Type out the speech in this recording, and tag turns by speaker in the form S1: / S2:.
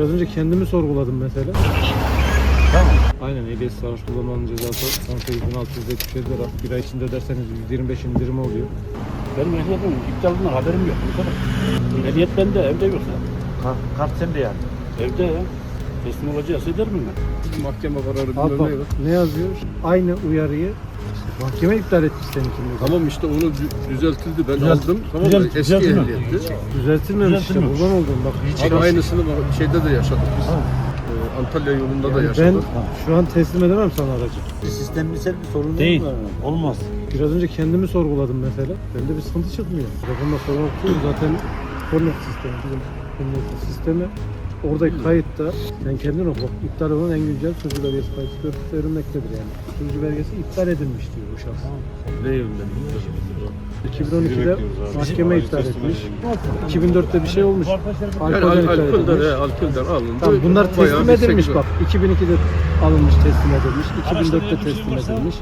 S1: Biraz önce kendimi sorguladım mesela.
S2: Tamam.
S1: Aynen ehliyet sarhoş kullanmanın cezası 18.677 lira. Bir ay içinde öderseniz 125 indirimi oluyor.
S2: Benim ehliyetim iptalından haberim yok. Bu kadar. Ehliyet bende evde yoksa.
S3: Kart, kart sende yani.
S2: Evde ya. Teslim olacağız eder miyim ben?
S4: Mahkeme kararı bilmem ne yok.
S1: ne yazıyor? Aynı uyarıyı mahkeme iptal etmiş seninkini.
S4: Tamam işte onu dü- düzeltildi ben
S3: Düzelt-
S4: aldım. Tamam mı?
S3: düzelt-
S4: Eski
S3: düzeltildi mi?
S4: ehliyetti.
S1: Düzeltilmemiş işte
S3: Düzeltilmemiş.
S1: buradan oldum bak.
S4: Abi aynısını bak şeyde de yaşadık biz. Ee, Antalya yolunda da
S1: ben
S4: yaşadık.
S1: şu an teslim edemem sana aracı.
S3: Sistemsel bir sorun
S2: Değil.
S3: mu? Olmaz.
S1: Biraz önce kendimi sorguladım mesela. Bende bir sıkıntı çıkmıyor. Telefonla sormak değil zaten Connect sistemi bizim emniyet sistemi. Oradaki kayıtta sen kendin oku. İptal olan en güncel sürücü belgesi kayıtlı görüntüsü verilmektedir yani. Sürücü belgesi iptal edilmiş diyor bu şahs.
S4: Ne yönden?
S1: 2012'de mahkeme iptal etmiş. 2004'te bir şey olmuş.
S4: Yani
S1: Alkolden
S4: al-
S1: iptal edilmiş.
S4: he, alkolden alındı.
S1: Tamam, bunlar teslim
S4: bir
S1: edilmiş bak. 2002'de alınmış teslim edilmiş. 2004'te teslim edilmiş.